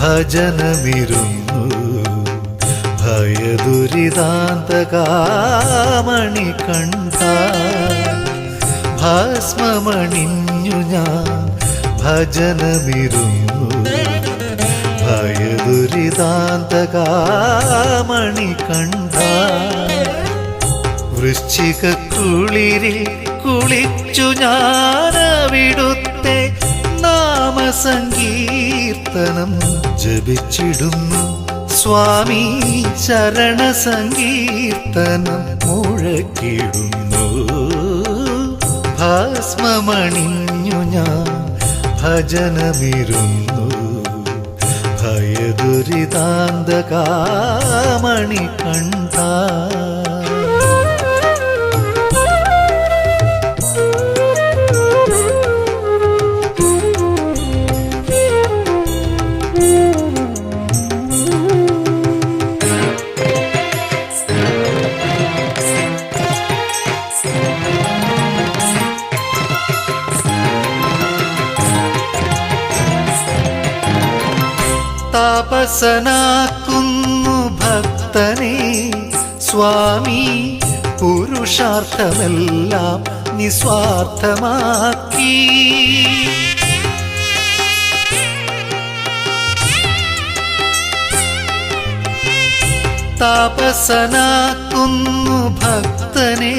ഭജനമിരുന്നു. ഭയദുരിതാന്തകാമണി കണ്ട ഭസ്മമണിഞ്ഞു ഞാൻ. ഭജനമിരുന്നു. ഭയദുരിതാന്തകാമണി കണ്ട വൃശ്ചിക കുളിരിൽ കുളിച്ചു ഞാനവിടുത്തെ നാമസങ്കീർത്തനം ജപിച്ചിടുന്നു സ്വാമി ശരണ സങ്കീർത്തനം മുഴക്കിടുന്നു. ഭസ്മമണിഞ്ഞു ഞാൻ ഭജനമിരുന്നു. ഭയദുരിതാന്തകാമണി കണ്ട താപസനാക്കുന്നു ഭക്തനെ. സ്വാമി പുരുഷാർത്ഥമെല്ലാം നിസ്വാർത്ഥമാക്കി. താപസനാക്കുന്നു ഭക്തനെ.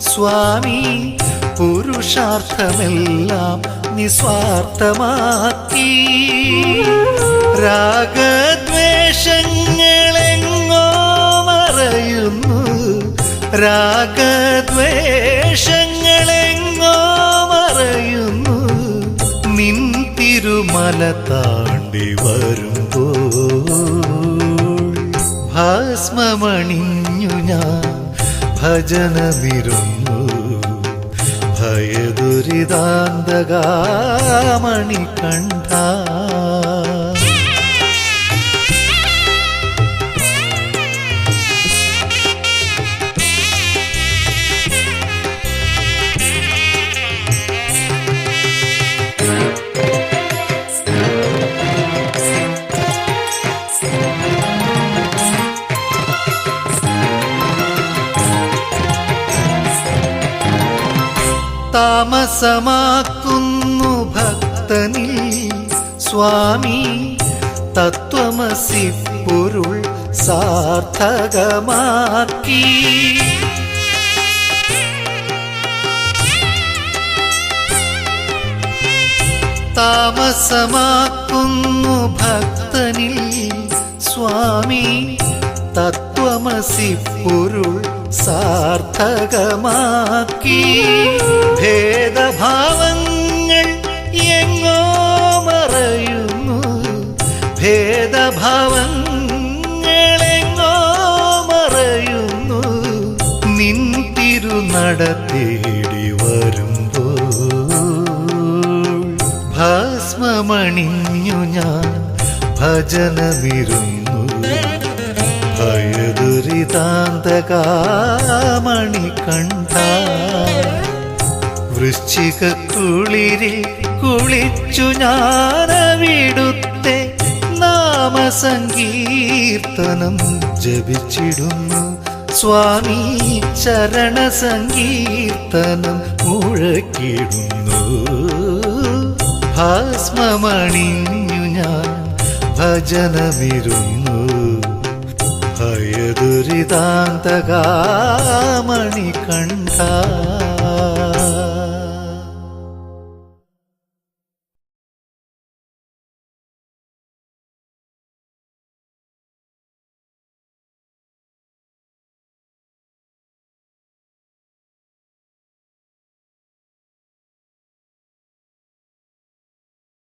സ്വാമി പുരുഷാർത്ഥമെല്ലാം നിസ്വാർത്ഥമാക്കി രാഗദ്വേഷങ്ങളെങ്ങോ മറയുന്നു. രാഗദ്വേഷങ്ങളെങ്ങോ മറയുന്നു. നിൻ തിരുമല താണ്ടി വരുമ്പോൾ ഭസ്മമണിഞ്ഞു ഞാൻ ഭജനമിരുന്നു. ഭയദുരിതാന്തകാമണി കണ്ട താമസമാക്കുന്നു ഭക്തനിൽ. സ്വാമി തത്വമസി പൊരുൾ സാർത്ഥകമാക്കി. താമസമാക്കുന്നു ഭക്തനിൽ. സ്വാമി തത്വമസി പൊരുൾ സാർത്ഥകമാക്കി. ഭേദഭാവങ്ങൾ എങ്ങോ മറയുന്നു. ഭേദഭാവങ്ങൾ എങ്ങോ മറയുന്നു. നിൻ തിരുനട തേടി വരുമ്പോൾ ഭസ്മമണിഞ്ഞു ഞാൻ ഭജനമിരുന്നു. ഭയദുരിതാന്തകാമണി കണ്ട വൃശ്ചിക കുളിരി കുളിച്ചു ഞാനവിടുത്തെ നാമസങ്കീർത്തനം ജപിച്ചിടുന്നു. സ്വാമി ചരണ സങ്കീർത്തനം മുഴക്കിടുന്നു. ഭസ്മമണിഞ്ഞു ഞാൻ ഭജനമിരുന്നു. ഭയദുരിതാന്തകാമണി കണ്ട